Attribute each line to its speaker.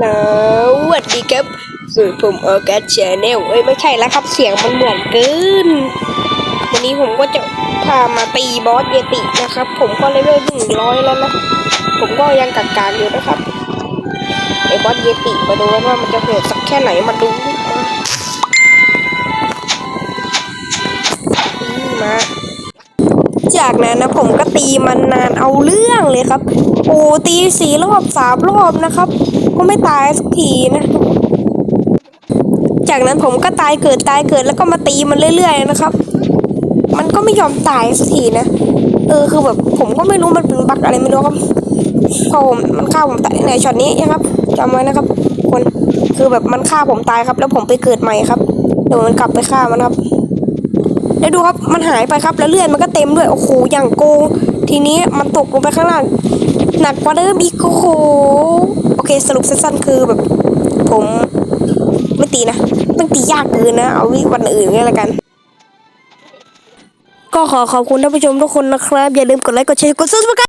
Speaker 1: สวัสดีครับสื่อผมออกัสชาแนลเอ้ยไม่ใช่แล้วครับเสียงมันเหมือนเกิน วันนี้ผมก็จะพามาตีบอสเยตินะครับ ผมก็เลเวลหนึ่งร้อยแล้วนะ ผมก็ยังกากๆอยู่นะครับไอ้บอสเยติมาดูกันว่ามันจะโหดสักแค่ไหนมาดูมา จากนั้นนะผมก็ตีมันนานเอาเรื่องเลยครับ โอ้ตีสี่รอบสามรอบนะครับ ก็ไม่ตายสักทีนะ จากนั้นผมก็ตายเกิดตายเกิดแล้วก็มาตีมันเรื่อย ๆ นะครับ มันก็ไม่ยอมตายสักทีนะ เออคือแบบผมก็ไม่รู้มันเป็นบั๊กอะไรไม่รู้ครับพอผมมันฆ่าผมตายในช็อตนี้นะครับจำไว้นะครับ คนคือแบบมันฆ่าผมตายครับ แล้วผมไปเกิดใหม่ครับเดี๋ยวมันกลับไปฆ่ามันครับ แล้วดูครับมันหายไปครับแล้วเลื่อนมันก็เต็มด้วยโอ้โหอย่างโกง ทีนี้มันตกลงไปข้างล่างหนักกว่าเดิมอีกโอ้โหโอเคสรุปสั้นๆคือแบบ ผมไม่ตีนะต้องตียากเกินนะ เอาวิวันอื่นก็แล้วกัน ก็ขอขอบคุณท่านผู้ชมทุกคนนะครับ อย่าลืมกดไลค์กดแชร์กดซับสไคร